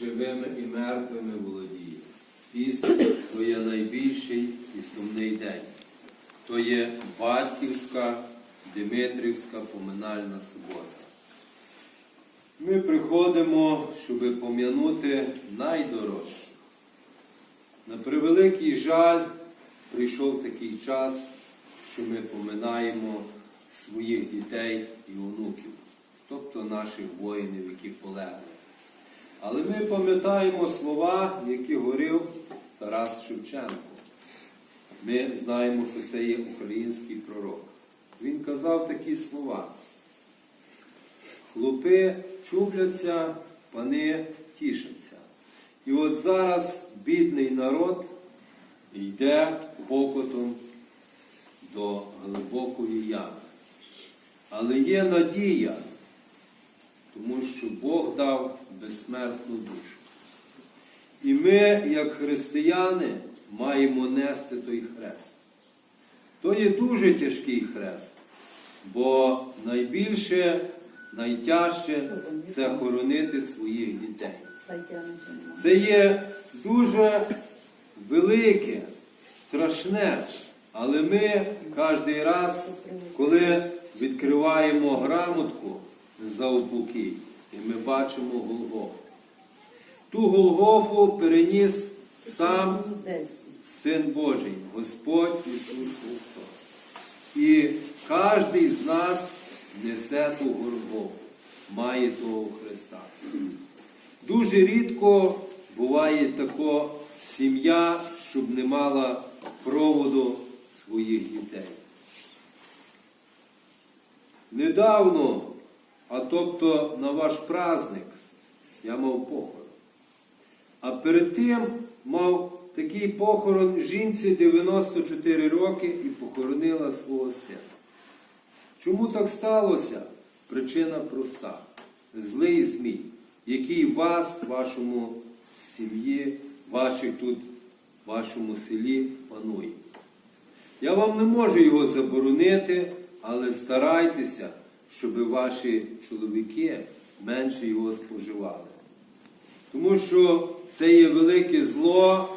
Живими і мертвими володіє. Піст то є найбільший і сумний день. То є батьківська, Димитрівська поминальна субота. Ми приходимо, щоб пом'янути найдорожче. На превеликий жаль, прийшов такий час, що ми поминаємо своїх дітей і онуків, тобто наших воїнів, які полегли. Але ми пам'ятаємо слова, які говорив Тарас Шевченко. Ми знаємо, що це є український пророк. Він казав такі слова. Хлопи чубляться, пани тішаться. І от зараз бідний народ йде покотом до глибокої ями. Але є надія, тому що Бог дав безсмертну душу. І ми, як християни, маємо нести той хрест. То є дуже тяжкий хрест, бо найбільше, найтяжче це хоронити своїх дітей. Це є дуже велике, страшне, але ми кожен раз, коли відкриваємо грамотку за упокій, і ми бачимо Голгофу. Ту Голгофу переніс сам Син Божий, Господь Ісус Христос. І кожен з нас несе ту Голгофу, має того Христа. Дуже рідко буває така сім'я, щоб не мала проводу своїх дітей. Недавно, а тобто на ваш праздник, я мав похорон. А перед тим мав такий похорон жінці 94 роки і похоронила свого сина. Чому так сталося? Причина проста. Злий змій, який вас, вашому сім'ї, ваших тут, вашому селі панує. Я вам не можу його заборонити, але старайтеся, щоб ваші чоловіки менше його споживали. Тому що це є велике зло,